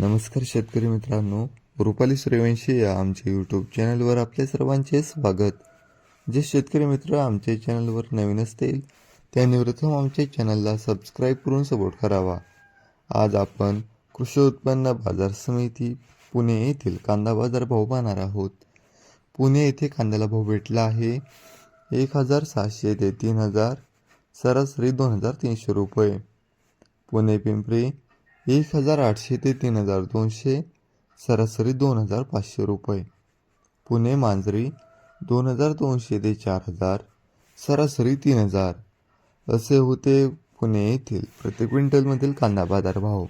नमस्कार शेतकरी मित्रांनो रुपाली सूर्यवंशी या आमच्या यूट्यूब चॅनलवर आपल्या सर्वांचे स्वागत. जे शेतकरी मित्र आमच्या चॅनलवर नवीन असतील त्यांनी प्रथम आमच्या चॅनलला सबस्क्राईब करून सपोर्ट करावा. आज आपण कृषी उत्पन्न बाजार समिती पुणे येथील कांदा बाजार भाव पाहणार आहोत. पुणे येथे कांद्याला भाव भेटला आहे एक हजार सहाशे ते तीन हजार सरासरी दोन हजार तीनशे रुपये. पुणे पिंपरी एक हजार आठशे ते तीन हजार दोनशे सरासरी दोन हजार पाचशे रुपये. पुणे मांजरी दोन हजार दोनशे ते चार हजार सरासरी तीन हजार. असे होते पुणे येथील प्रति क्विंटलमधील कांदा बाजार भाव.